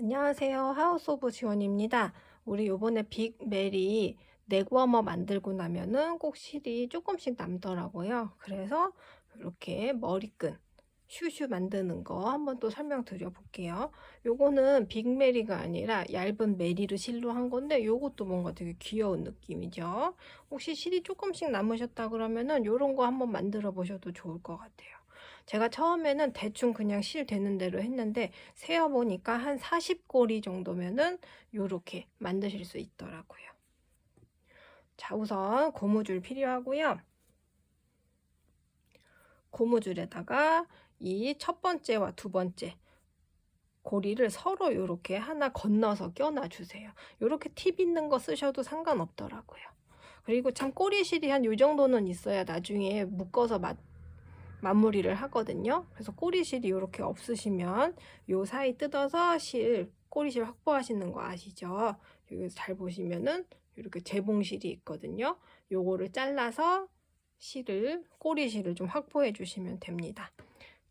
안녕하세요. 하우스 오브 지원입니다. 우리 요번에 빅 메리 넥워머 만들고 나면은 꼭 실이 조금씩 남더라고요. 그래서 이렇게 머리끈 슈슈 만드는 거 한번 또 설명드려 볼게요. 요거는 빅 메리가 아니라 얇은 메리로 실로 한 건데 요것도 뭔가 되게 귀여운 느낌이죠. 혹시 실이 조금씩 남으셨다 그러면은 요런 거 한번 만들어 보셔도 좋을 것 같아요. 제가 처음에는 대충 그냥 실 되는 대로 했는데 세어보니까 한 40고리 정도면은 요렇게 만드실 수 있더라고요. 자, 우선 고무줄 필요하고요. 고무줄에다가 이 첫 번째와 두 번째 고리를 서로 이렇게 하나 건너서 껴놔 주세요. 이렇게 팁 있는 거 쓰셔도 상관없더라고요. 그리고 참 꼬리실이 한 요 정도는 있어야 나중에 묶어서 맞, 마무리를 하거든요. 그래서 꼬리실이 이렇게 없으시면 요 사이 뜯어서 실 꼬리실 확보하시는 거 아시죠? 여기 잘 보시면은 이렇게 재봉실이 있거든요. 요거를 잘라서 실을 꼬리실을 좀 확보해 주시면 됩니다.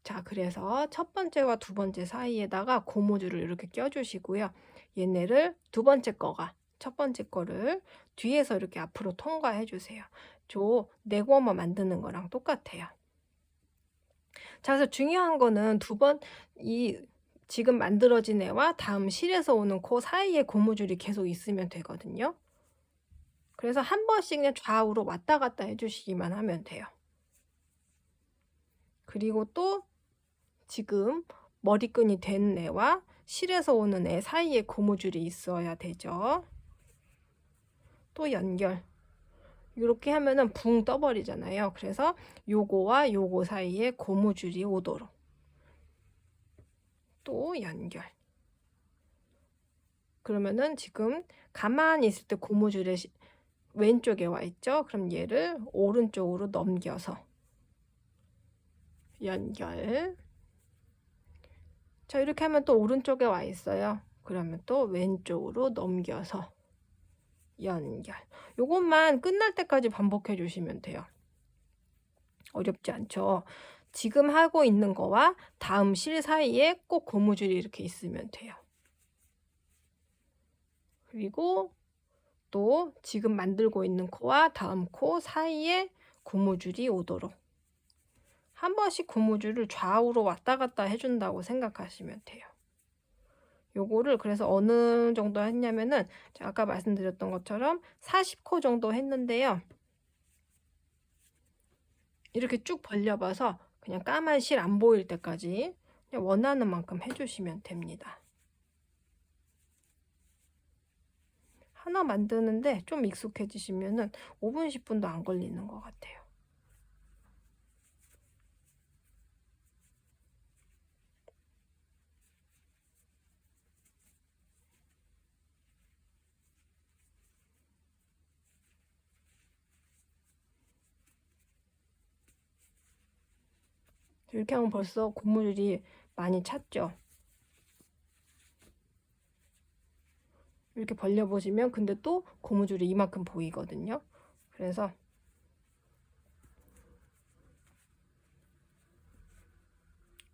자, 그래서 첫 번째와 두 번째 사이에다가 고무줄을 이렇게 껴주시고요. 얘네를 두 번째 거가 첫 번째 거를 뒤에서 이렇게 앞으로 통과해 주세요. 저 네고어머 만드는 거랑 똑같아요. 자, 그래서 중요한 거는 두 번 이 지금 만들어진 애와 다음 실에서 오는 그 사이에 고무줄이 계속 있으면 되거든요. 그래서 한 번씩 그냥 좌우로 왔다 갔다 해주시기만 하면 돼요. 그리고 또 지금 머리끈이 된 애와 실에서 오는 애 사이에 고무줄이 있어야 되죠. 또 연결. 이렇게 하면은 붕 떠버리잖아요. 그래서 요거와 요거 사이에 고무줄이 오도록 또 연결. 그러면은 지금 가만히 있을 때 고무줄에 왼쪽에 와 있죠. 그럼 얘를 오른쪽으로 넘겨서 연결. 자, 이렇게 하면 또 오른쪽에 와 있어요. 그러면 또 왼쪽으로 넘겨서 연결. 요것만 끝날 때까지 반복해 주시면 돼요. 어렵지 않죠? 지금 하고 있는 거와 다음 실 사이에 꼭 고무줄이 이렇게 있으면 돼요. 그리고 또 지금 만들고 있는 코와 다음 코 사이에 고무줄이 오도록 한 번씩 고무줄을 좌우로 왔다 갔다 해준다고 생각하시면 돼요. 요거를 그래서 어느 정도 했냐면은 제가 아까 말씀드렸던 것처럼 40코 정도 했는데요. 이렇게 쭉 벌려봐서 그냥 까만 실 안 보일 때까지 원하는 만큼 해주시면 됩니다. 하나 만드는데 좀 익숙해지시면은 5분, 10분도 안 걸리는 것 같아요. 이렇게 하면 벌써 고무줄이 많이 찼죠. 이렇게 벌려보시면 근데 또 고무줄이 이만큼 보이거든요. 그래서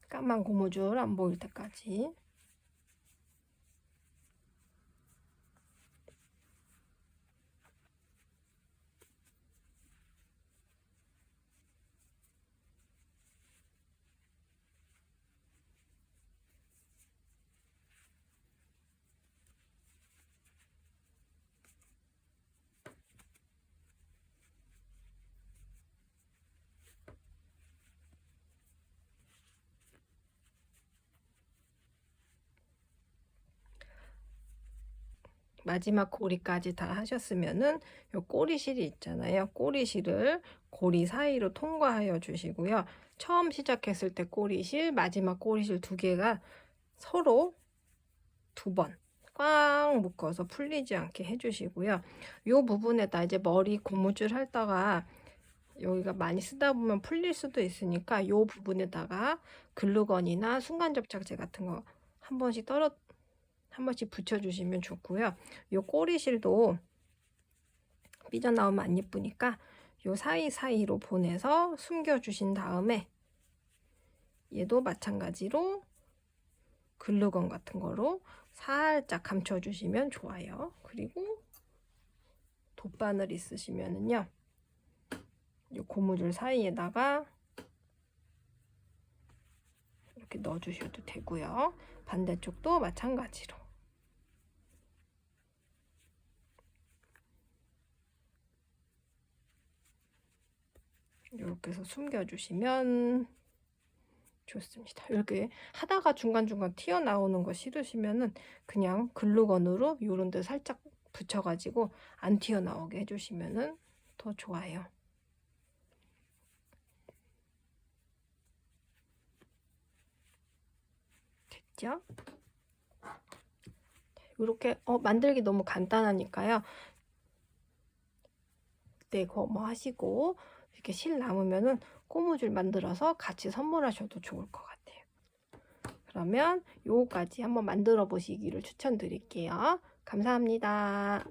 까만 고무줄 안 보일 때까지 마지막 고리까지 다 하셨으면은 요 꼬리실이 있잖아요. 꼬리실을 고리 사이로 통과하여 주시고요. 처음 시작했을 때 꼬리실, 마지막 꼬리실 두 개가 서로 두번꽉 묶어서 풀리지 않게 해주시고요. 요 부분에다 이제 머리 고무줄 할다가 여기가 많이 쓰다 보면 풀릴 수도 있으니까 요 부분에다가 글루건이나 순간접착제 같은 거 한 번씩 떨어 한 번씩 붙여주시면 좋고요. 요 꼬리실도 삐져나오면 안 예쁘니까 요 사이사이로 보내서 숨겨주신 다음에 얘도 마찬가지로 글루건 같은 거로 살짝 감춰주시면 좋아요. 그리고 돗바늘 있으시면은요. 이 고무줄 사이에다가 이렇게 넣어주셔도 되고요. 반대쪽도 마찬가지로. 이렇게 해서 숨겨주시면 좋습니다. 이렇게 하다가 중간중간 튀어나오는 거 싫으시면은 그냥 글루건으로 요런 데 살짝 붙여가지고 안 튀어나오게 해주시면은 더 좋아요. 됐죠? 이렇게 어, 만들기 너무 간단하니까요. 네, 그거 뭐 하시고 이렇게 실 남으면은 고무줄 만들어서 같이 선물하셔도 좋을 것 같아요. 그러면 요거까지 한번 만들어 보시기를 추천드릴게요. 감사합니다.